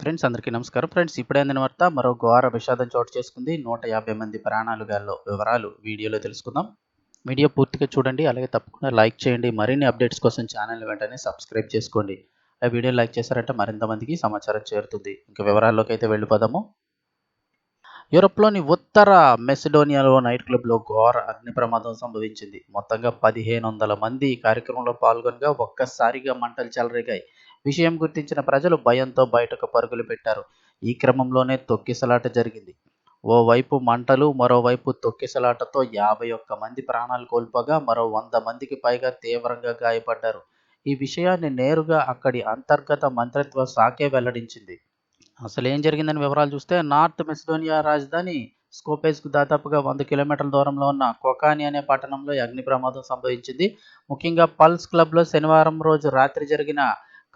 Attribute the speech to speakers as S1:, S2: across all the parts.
S1: Friends అందరికీ నమస్కారం. Friends ఇప్పుడే అందిన వార్త మరో ఘోర విషాదం చోటు చేసుకుంది. నూట యాభై మంది ప్రాణాలు గాల్లో వివరాలు వీడియోలో తెలుసుకుందాం. వీడియో పూర్తిగా చూడండి అలాగే తప్పకుండా లైక్ చేయండి. మరిన్ని అప్డేట్స్ కోసం ఛానల్ వెంటనే సబ్స్క్రైబ్ చేసుకోండి. ఆ వీడియో లైక్ చేశారంటే మరింత మందికి సమాచారం చేరుతుంది. ఇంకా వివరాల్లోకి అయితే వెళ్ళిపోదాము. యూరోప్లోని ఉత్తర మెసిడోనియాలో నైట్ క్లబ్లో ఘోర అగ్ని ప్రమాదం సంభవించింది. మొత్తంగా పదిహేను వందల మంది ఈ కార్యక్రమంలో పాల్గొనగా ఒక్కసారిగా మంటలు చెలరేగాయి. విషయం గుర్తించిన ప్రజలు భయంతో బయటకు పరుగులు పెట్టారు. ఈ క్రమంలోనే తొక్కిసలాట జరిగింది. ఓవైపు మంటలు మరోవైపు తొక్కిసలాటతో యాభై ఒక్క మంది ప్రాణాలు కోల్పోగా మరో వంద మందికి పైగా తీవ్రంగా గాయపడ్డారు. ఈ విషయాన్ని నేరుగా అక్కడి అంతర్గత మంత్రిత్వ శాఖే వెల్లడించింది. అసలు ఏం జరిగిందని వివరాలు చూస్తే నార్త్ మెసిడోనియా రాజధాని స్కోపేజ్కు దాదాపుగా వంద కిలోమీటర్ల దూరంలో ఉన్న కొకాని అనే పట్టణంలో అగ్ని ప్రమాదం సంభవించింది. ముఖ్యంగా పల్స్ క్లబ్లో శనివారం రోజు రాత్రి జరిగిన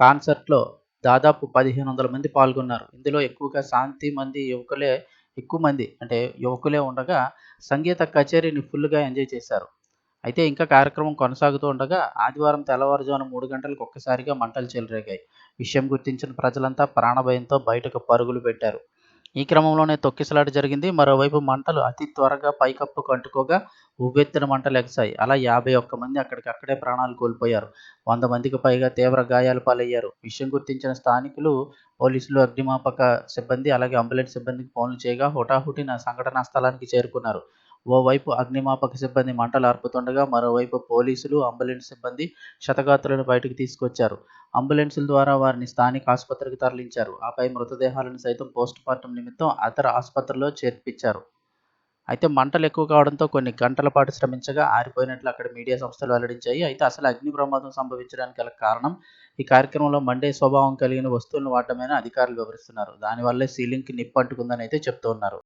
S1: కాన్సర్ట్లో దాదాపు పదిహేను వందల మంది పాల్గొన్నారు. ఇందులో ఎక్కువగా శాంతి మంది యువకులే ఎక్కువ మంది అంటే యువకులే ఉండగా సంగీత కచేరీని ఫుల్గా ఎంజాయ్ చేశారు. అయితే ఇంకా కార్యక్రమం కొనసాగుతూ ఉండగా ఆదివారం తెల్లవారుజామున మూడు గంటలకు ఒక్కసారిగా మంటలు చెలరేగాయి. విషయం గుర్తించిన ప్రజలంతా ప్రాణభయంతో బయటకు పరుగులు పెట్టారు. ఈ క్రమంలోనే తొక్కిసలాట జరిగింది. మరోవైపు మంటలు అతి త్వరగా పైకప్పుకు అంటుకోగా ఉవ్వెత్తిన మంటలు ఎగసాయి. అలా యాభై ఒక్క మంది అక్కడికక్కడే ప్రాణాలు కోల్పోయారు. వంద మందికి పైగా తీవ్ర గాయాలు పాలయ్యారు. విషయం గుర్తించిన స్థానికులు పోలీసులు అగ్నిమాపక సిబ్బంది అలాగే అంబులెన్స్ సిబ్బందికి ఫోన్లు చేయగా హుటాహుటిన సంఘటనా స్థలానికి చేరుకున్నారు. ఓవైపు అగ్నిమాపక సిబ్బంది మంటలు ఆర్పుతుండగా మరోవైపు పోలీసులు అంబులెన్స్ సిబ్బంది క్షతగాత్రులను బయటకు తీసుకొచ్చారు. అంబులెన్సుల ద్వారా వారిని స్థానిక ఆసుపత్రికి తరలించారు. ఆపై మృతదేహాలను సైతం పోస్ట్ మార్టం నిమిత్తం అతర ఆసుపత్రిలో చేర్పించారు. అయితే మంటలు ఎక్కువ కావడంతో కొన్ని గంటల పాటు శ్రమించగా ఆరిపోయినట్లు అక్కడ మీడియా సంస్థలు వెల్లడించాయి. అయితే అసలు అగ్ని ప్రమాదం సంభవించడానికి గల కారణం ఈ కార్యక్రమంలో మండే స్వభావం కలిగిన వస్తువులను వాడటమేనా అధికారులు వివరిస్తున్నారు. దానివల్లే సీలింగ్కి నిప్పు అంటుకుందని అయితే చెప్తూ ఉన్నారు.